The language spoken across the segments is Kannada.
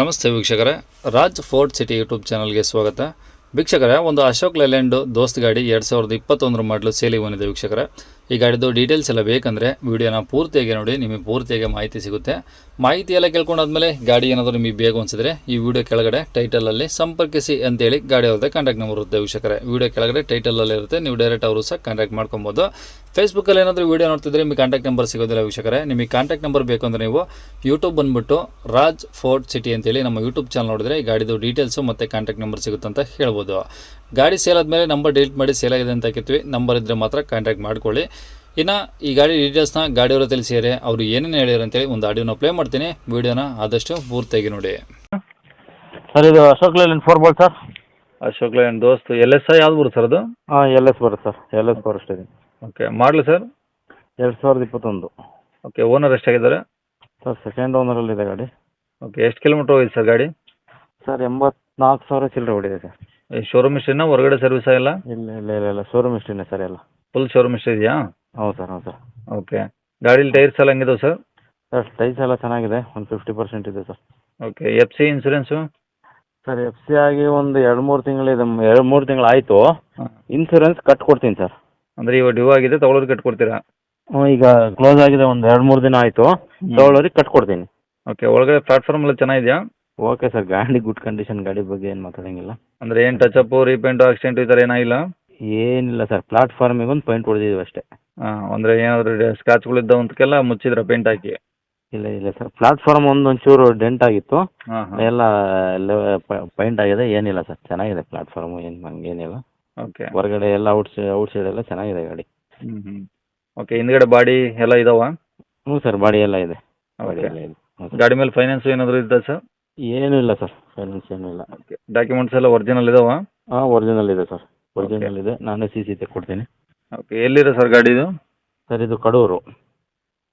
ನಮಸ್ತೆ ವೀಕ್ಷಕರೇ. ರಾಜ್ ಫೋರ್ಟ್ ಸಿಟಿ ಯೂಟ್ಯೂಬ್ ಚಾನಲ್ಗೆ ಸ್ವಾಗತ. ವೀಕ್ಷಕರೇ, ಒಂದು ಅಶೋಕ್ ಲೇಲ್ಯಾಂಡ್ ದೋಸ್ತ್ ಗಾಡಿ ಎರಡು ಸಾವಿರದ ಇಪ್ಪತ್ತೊಂದರ ಮಾಡಲು ಸೇಲಿಗೆ ಬಂದಿದೆ ವೀಕ್ಷಕರೇ. ಈ ಗಾಡಿದು ಡೀಟೇಲ್ಸ್ ಎಲ್ಲ ಬೇಕಂದರೆ ವೀಡಿಯೋನ ಪೂರ್ತಿಯಾಗಿ ನೋಡಿ, ನಿಮಗೆ ಪೂರ್ತಿಯಾಗಿ ಮಾಹಿತಿ ಸಿಗುತ್ತೆ. ಮಾಹಿತಿ ಎಲ್ಲ ಕೇಳ್ಕೊಂಡಾದ್ಮೇಲೆ ಗಾಡಿ ಏನಾದರೂ ನಿಮಗೆ ಬೇಗ ಅನಿಸಿದ್ರೆ ಈ ವಿಡಿಯೋ ಕೆಳಗಡೆ ಟೈಟಲಲ್ಲಿ ಸಂಪರ್ಕಿಸಿ ಅಂತೇಳಿ ಗಾಡಿ ಅವ್ರದ್ದೇ ಕಾಂಟ್ಯಾಕ್ಟ್ ನಂಬರ್ ಇರುತ್ತೆ ವೀಕ್ಷಕರೇ. ವಿಡಿಯೋ ಕೆಳಗಡೆ ಟೈಟಲಲ್ಲಿ ಇರುತ್ತೆ, ನೀವು ಡೈರೆಕ್ಟ್ ಅವರು ಸಹ ಕಾಂಟ್ಯಾಕ್ಟ್ ಮಾಡ್ಕೊಬೋದು. ಫೇಸ್ಬುಕ್ಕಲ್ಲಿ ಏನಾದರೂ ವೀಡಿಯೋ ನೋಡ್ತಿದ್ರೆ ನಿಮಗೆ ಕಾಂಟ್ಯಾಕ್ಟ್ ನಂಬರ್ ಸಿಗೋದಿಲ್ಲ ವೀಕ್ಷಕರೇ. ನಿಮಗೆ ಕಾಂಟ್ಯಾಕ್ಟ್ ನಂಬರ್ ಬೇಕು ಅಂದರೆ ನೀವು ಯೂಟ್ಯೂಬ್ ಬಂದುಬಿಟ್ಟು ರಾಜ್ ಫೋರ್ಟ್ ಸಿಟಿ ಅಂತೇಳಿ ನಮ್ಮ ಯೂಟ್ಯೂಬ್ ಚಾನಲ್ ನೋಡಿದ್ರೆ ಈ ಗಾಡಿದು ಡೀಟೇಲ್ಸು ಮತ್ತು ಕಾಂಟ್ಯಾಕ್ಟ್ ನಂಬರ್ ಸಿಗುತ್ತೆ ಅಂತ ಹೇಳ್ಬೋದು. ಗಾಡಿ ಸೇಲ್ ಆದಮೇಲೆ ನಂಬರ್ ಡಿಲೀಟ್ ಮಾಡಿ ಸೇಲ್ ಆಗಿದೆ ಅಂತ ಹಾಕಿತ್ವಿ ನಂಬರ್ ಇದ್ದರೆ ಮಾತ್ರ ಕಾಂಟ್ಯಾಕ್ಟ್ ಮಾಡ್ಕೊಳ್ಳಿ. ಇನ್ನು ಈ ಗಾಡಿ ಡೀಟೇಲ್ಸ್ನ ಗಾಡಿಯವರು ತಿಳಿಸಿದರೆ ಅವರು ಏನೇನು ಹೇಳಿದ್ರು ಅಂತೇಳಿ ಒಂದು ಆಡಿಯೋನ ಪ್ಲೇ ಮಾಡ್ತೀನಿ. ವೀಡಿಯೋನ ಆದಷ್ಟು ಪೂರ್ತಿಯಾಗಿ ನೋಡಿ. ಸರ್ ಇದು Ashok Leyland four ball sir. Ashok Leyland Dost L S I ಯಾವ್ದು ಬರುತ್ತೆ ಸರ್ ಅದು? ಹಾಂ ಎಲ್ ಎಸ್ ಬರುತ್ತೆ ಸರ್. ಎಲ್ ಎಸ್ ಫಾರೆಸ್ಟ್ ಇದೆ ಓಕೆ ಮಾಡಲಿ ಸರ್ ಎರಡು ಸಾವಿರದ ಇಪ್ಪತ್ತೊಂದು. ಓಕೆ ಓನರ್ ಎಷ್ಟಾಗಿದ್ದಾರೆ? ಸರ್ ಸೆಕೆಂಡ್ ಓನರಲ್ಲಿದೆ ಗಾಡಿ. ಓಕೆ ಎಷ್ಟು ಕಿಲೋಮೀಟ್ರ್ ಹೋಗಿದೆ ಸರ್ ಗಾಡಿ? ಸರ್ ಎಂಬತ್ನಾಲ್ಕು ಸಾವಿರ ಚಿಲ್ಲರೆ ಹೊಡಿದೆ ಸರ್ ಶೋರೂಮ್ ಇಷ್ಟಿನ ಹೊರಗಡೆ ಸರ್ವಿಸ್ ಆಗಿಲ್ಲ? ಇಲ್ಲ ಇಲ್ಲ ಇಲ್ಲ ಇಲ್ಲ ಶೋರೂಮ್ ಇಷ್ಟಿನ ಸರ್ ಎಲ್ಲ. ಫುಲ್ ಶೋರೂಮ್ ಇಷ್ಟ ಇದೆಯಾ? ಹೌದು ಸರ್ ಹೌದು ಸರ್ ಓಕೆ ಗಾಡೀಲಿ ಟೈರ್ಸ್ ಎಲ್ಲ ಹಂಗಿದಾವೆ ಸರ್ ಸರ್ ಟೈರ್ಸ್ ಎಲ್ಲ ಚೆನ್ನಾಗಿದೆ ಒಂದು ಫಿಫ್ಟಿ ಪರ್ಸೆಂಟ್ ಇದೆ sir okay F C insurance sir F C ಆಗಿ ಒಂದು ಎರಡು ಮೂರು ತಿಂಗಳಿದೆ ಎರಡು ಮೂರು ತಿಂಗಳು ಆಯಿತು. ಇನ್ಸೂರೆನ್ಸ್ ಕಟ್ಕೊಡ್ತೀನಿ ಸರ್ ಅಂದರೆ ಇವಾಗ ಡ್ಯೂ ಆಗಿದೆ ತೊಗೊಳೋದು ಕಟ್ಕೊಡ್ತೀರಾ? ಈಗ ಕ್ಲೋಸ್ ಆಗಿದೆ ಒಂದು ಎರಡು ಮೂರು ದಿನ ಆಯ್ತು. ತೊಗೊಳೋರಿಗೆ ಕಟ್ಕೊಡ್ತೀನಿ. ಓಕೆ ಒಳಗಡೆ ಪ್ಲಾಟ್ಫಾರ್ಮ್ ಎಲ್ಲ ಚೆನ್ನಾಗಿದೆಯಾ? ಓಕೆ ಸರ್ ಗಾಡಿ ಗುಡ್ ಕಂಡೀಷನ್ ಗಾಡಿ ಬಗ್ಗೆ ಏನು ಅಂದ್ರೆ ಏನ್ ಟಚ್ ಅಪ್ ರೀಪೇಂಟ್ ಆಕ್ಸಿಡೆಂಟ್ ಈ ಥರ ಏನಾಗಿಲ್ಲ ಏನಿಲ್ಲ ಸರ್ ಪ್ಲಾಟ್ಫಾರ್ಮಿಗೆ ಒಂದು ಪೈಂಟ್ ಹೊಡೆದಿದ್ದೀವಿ ಅಷ್ಟೇ. ಅಂದ್ರೆ ಅಂದರೆ ಏನಾದರೂ ಸ್ಕ್ರಾಚ್ಗಳು ಇದ್ದವಂತಕ್ಕೆಲ್ಲ ಮುಚ್ಚಿದ್ರ ಪೇಂಟ್ ಹಾಕಿ? ಇಲ್ಲ ಇಲ್ಲ ಸರ್ ಪ್ಲಾಟ್ಫಾರ್ಮ್ ಒಂದು ಒಂಚೂರು ಡೆಂಟ್ ಆಗಿತ್ತು. ಹಾಂ ಹಾಂ. ಎಲ್ಲ ಪೈಂಟ್ ಆಗಿದೆ ಏನಿಲ್ಲ ಸರ್ ಚೆನ್ನಾಗಿದೆ ಪ್ಲಾಟ್ಫಾರ್ಮ್ ಏನು ಹಂಗೇನಿಲ್ಲ. ಓಕೆ ಹೊರಗಡೆ ಎಲ್ಲ ಔಟ್ ಔಟ್ ಸೈಡ್ ಎಲ್ಲ ಚೆನ್ನಾಗಿದೆ ಗಾಡಿ. ಹ್ಞೂ ಹ್ಞೂ ಓಕೆ ಹಿಂದ್ಗಡೆ ಬಾಡಿ ಎಲ್ಲ ಇದಾವ? ಹ್ಞೂ ಸರ್ ಬಾಡಿ ಎಲ್ಲ ಇದೆ. ಬಾಡಿ ಓಕೆ ಎಲ್ಲ ಇದೆ. ಹ್ಞೂ ಸರ್. ಗಾಡಿ ಮೇಲೆ ಫೈನಾನ್ಸ್ ಏನಾದರೂ ಇದ್ದ ಸರ್? ಏನೂ ಇಲ್ಲ ಸರ್ ಫೈನಾನ್ಸ್ ಏನೂ ಇಲ್ಲ. ಓಕೆ ಡಾಕ್ಯುಮೆಂಟ್ಸ್ ಎಲ್ಲ ಒರಿಜಿನಲ್ ಇದಾವ? ಹಾಂ ಒರಿಜಿನಲ್ ಇದೆ ಸರ್. ಒರಿಜಿನಲ್ ಇದೆ. ನಾನೇ ಸಿ ಸಿ ತೆಕ್ಕೊಡ್ತೀನಿ ಓಕೆ ಎಲ್ಲಿದೆ ಸರ್ ಗಾಡಿ ಇದು? ಸರ್ ಇದು ಕಡೂರು.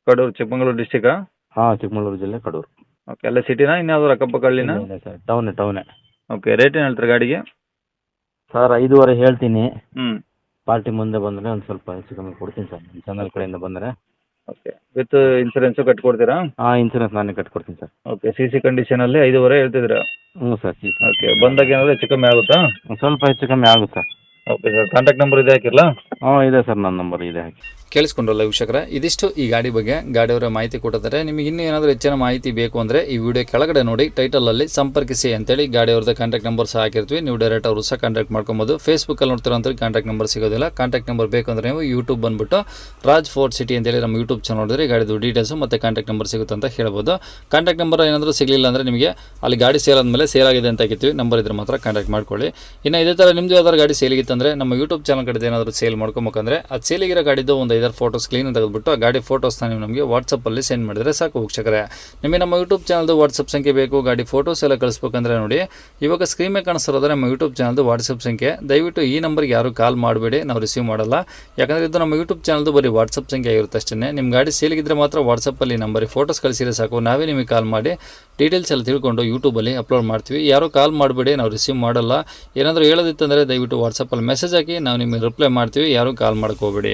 ಕಡೂರು ಚಿಕ್ಕಮಗಳೂರು ಡಿಸ್ಟಿಕಾ ಹಾಂ ಚಿಕ್ಕಮಗಳೂರು ಜಿಲ್ಲೆ ಕಡೂರು. ಓಕೆ ಅಲ್ಲೇ ಸಿಟಿನಾ ಇನ್ಯಾವ್ದಾರು ಅಕ್ಕಪಕ್ಕ ಹಳ್ಳಿನಾ? ಇಲ್ಲ ಸರ್ ಟೌನೇ ಟೌನೇ ಓಕೆ ರೇಟ್ ಏನು ಹೇಳ್ತಾರೆ ಗಾಡಿಗೆ? ಸರ್ ಐದೂವರೆ ಹೇಳ್ತೀನಿ. ಹ್ಞೂ ಪಾರ್ಟಿ ಮುಂದೆ ಬಂದ್ರೆ ಒಂದು ಸ್ವಲ್ಪ ಹೆಚ್ಚು ಕಮ್ಮಿ ಕೊಡ್ತೀನಿ ಸರ್. ನಿಮ್ಮ ಚಾನಲ್ ಕಡೆಯಿಂದ ಬಂದರೆ. ಓಕೆ. ವಿತ್ ಇನ್ಸೂರೆನ್ಸು ಕಟ್ಕೊಡ್ತೀರಾ? ಹಾಂ ಇನ್ಸೂರೆನ್ಸ್ ನಾನೇ ಕಟ್ಕೊಡ್ತೀನಿ ಸರ್. ಓಕೆ. ಸಿ ಸಿ ಕಂಡೀಷನಲ್ಲಿ ಐದೂವರೆ ಹೇಳ್ತಿದ್ದೀರಾ? ಹ್ಞೂ ಸರ್ ಸಿ ಸಿ ಓಕೆ. ಬಂದಾಗ ಏನಾದರೂ ಹೆಚ್ಚು ಕಮ್ಮಿ ಆಗುತ್ತಾ? ಒಂದ್ ಸ್ವಲ್ಪ ಹೆಚ್ಚು ಕಮ್ಮಿ ಆಗುತ್ತೆ. Sir okay sir. Contact number ಇದೆ ಹಾಕಿರಲಾ? ಹಾಂ, ಇದೆ ಸರ್ ನನ್ನ ನಂಬರ್ ಇದೆ, ಹಾಕಿ. ಕೇಳಿಸ್ಕೊಂಡ್ರಲ್ಲ ವೀಕ್ಷಕರ, ಇದಿಷ್ಟು ಈ ಗಾಡಿ ಬಗ್ಗೆ ಗಾಡಿಯವರ ಮಾಹಿತಿ ಕೊಟ್ಟಿದ್ದಾರೆ. ನಿಮಗೆ ಇನ್ನೂ ಏನಾದರೂ ಹೆಚ್ಚಿನ ಮಾಹಿತಿ ಬೇಕು ಅಂದರೆ ಈ ವಿಡಿಯೋ ಕೆಳಗಡೆ ನೋಡಿ ಟೈಟಲಲ್ಲಿ ಸಂಪರ್ಕಿಸಿ ಅಂತೇಳಿ ಗಾಡಿಯವ್ರದ್ದು ಕಾಂಟ್ಯಾಕ್ಟ್ ನಂಬರ್ ಸಹ ಹಾಕಿರ್ತೀವಿ. ನೀವು ಡೈರೆಕ್ಟ್ ಅವರು ಸಹ ಕಾಂಟ್ಯಾಕ್ಟ್ ಮಾಡ್ಕೊಬೋದು. ಫೇಸ್ಬುಕ್ಕಲ್ಲಿ ನೋಡ್ತಿರೋಂಥ ಕಾಂಟ್ಯಾಕ್ಟ್ ನಂಬರ್ ಸಿಗೋದಿಲ್ಲ. ಕಾಂಟ್ಯಾಕ್ಟ್ ನಂಬರ್ ಬೇಕಂದ್ರೆ ನೀವು ಯೂಟ್ಯೂಬ್ ಬಂದುಬಿಟ್ಟು ರಾಜ್ ಫೋರ್ಟ್ ಸಿಟಿ ಅಂತೇಳಿ ನಮ್ಮ ಯೂಟ್ಯೂಬ್ ಚಾನಲ್ ನೋಡಿದ್ರೆ ಗಾಡಿದು ಡೀಟೇಲ್ಸು ಮತ್ತು ಕಾಂಟ್ಯಾಕ್ಟ್ ನಂಬರ್ ಸಿಗುತ್ತೆ ಅಂತ ಹೇಳ್ಬೋದು. ಕಾಂಟ್ಯಾಕ್ಟ್ ನಂಬರ್ ಏನಾದರೂ ಸಿಗಲಿಲ್ಲ ಅಂದರೆ ನಿಮಗೆ ಅಲ್ಲಿ ಗಾಡಿ ಸೇಲ್ ಆದಮೇಲೆ ಸೇಲ್ ಆಗಿದೆ ಅಂತ ಹಾಕಿರ್ತೀವಿ. ನಂಬರ್ ಇದ್ರೆ ಮಾತ್ರ ಕಾಂಟ್ಯಾಕ್ಟ್ ಮಾಡ್ಕೊಳ್ಳಿ. ಇನ್ನು ಇದೇ ಥರ ನಿಮ್ಮದು ಯಾವ್ದಾದ್ರು ಗಾಡಿ ಸೇಲಿಗಿತ್ತಂದರೆ ನಮ್ಮ ಯೂಟ್ಯೂಬ್ ಚಾನಲ್ ಕಡೆ ಏನಾದರೂ ಸೇಲ್ ಮಾಡ್ಕೊಬೇಕಂದ್ರೆ ಅದು ಸೇಲಿಗಿರೋ ಗಾಡಿದ್ದು ಒಂದು ಐದಾರು ಫೋಟೋಸ್ ಕ್ಲೀನ್ ತೆಗೆದುಬಿಟ್ಟು ಆ ಗಾಡಿ ಫೋಟೋಸ್ನ ನೀವು ನಮಗೆ ವಾಟ್ಸಪ್ಪಲ್ಲಿ ಸೆಂಡ್ ಮಾಡಿದರೆ ಸಾಕು ವೀಕ್ಷಕರೇ. ನಿಮಗೆ ನಮ್ಮ ಯೂಟ್ಯೂಬ್ ಚಾನಲ್ದು ವಾಟ್ಸಪ್ ಸಂಖ್ಯೆ ಬೇಕು, ಗಾಡಿ ಫೋಟೋಸ್ ಎಲ್ಲ ಕಳಿಸ್ಬೇಕಂದ್ರೆ ನೋಡಿ, ಇವಾಗ ಸ್ಕ್ರೀನ್ ಮೇಲೆ ಕಾಣಿಸ್ತಿರೋದ್ರೆ ನಮ್ಮ ಯೂಟ್ಯೂಬ್ ಚಾನಲ್ದು ವಾಟ್ಸಪ್ ಸಂಖ್ಯೆ. ದಯವಿಟ್ಟು ಈ ನಂಬರ್ಗೆ ಯಾರು ಕಾಲ್ ಮಾಡಬೇಡಿ, ನಾವು ರಿಸೀವ್ ಮಾಡಲ್ಲ. ಯಾಕಂದರೆ ಇದು ನಮ್ಮ ಯೂಟ್ಯೂಬ್ ಚಾನಲ್ದು ಬರೀ ವಾಟ್ಸಪ್ ಸಂಖ್ಯೆ ಆಗಿರುತ್ತೆ ಅಷ್ಟೇ ನಿಮ್ಮ ಗಾಡಿ ಸೇಲಿಗಿದ್ರೆ ಮಾತ್ರ ವಾಟ್ಸಪ್ಪಲ್ಲಿ ನಂಬರಿಗೆ ಫೋಟೋಸ್ ಕಳಿಸಿದ್ರೆ ಸಾಕು. ನಾವೇ ನಿಮಗೆ ಕಾಲ್ ಮಾಡಿ ಡೀಟೇಲ್ಸ್ ಎಲ್ಲ ತಿಳ್ಕೊಂಡು ಯೂಟ್ಯೂಬಲ್ಲಿ ಅಪ್ಲೋಡ್ ಮಾಡ್ತೀವಿ. ಯಾರು ಕಾಲ್ ಮಾಡಬೇಡಿ, ನಾವು ರಿಸೀವ್ ಮಾಡಲ್ಲ. ಏನಾದರೂ ಹೇಳೋದಿತ್ತಂದರೆ ದಯವಿಟ್ಟು ವಾಟ್ಸಪ್ಪಲ್ಲಿ ಮೆಸೇಜ್ ಹಾಕಿ, ನಾವು ನಿಮಗೆ ರಿಪ್ಲೈ ಮಾಡ್ತೀವಿ. ಯಾರೂ ಕಾಲ್ ಮಾಡೋಕೆ ಹೋಗಬೇಡಿ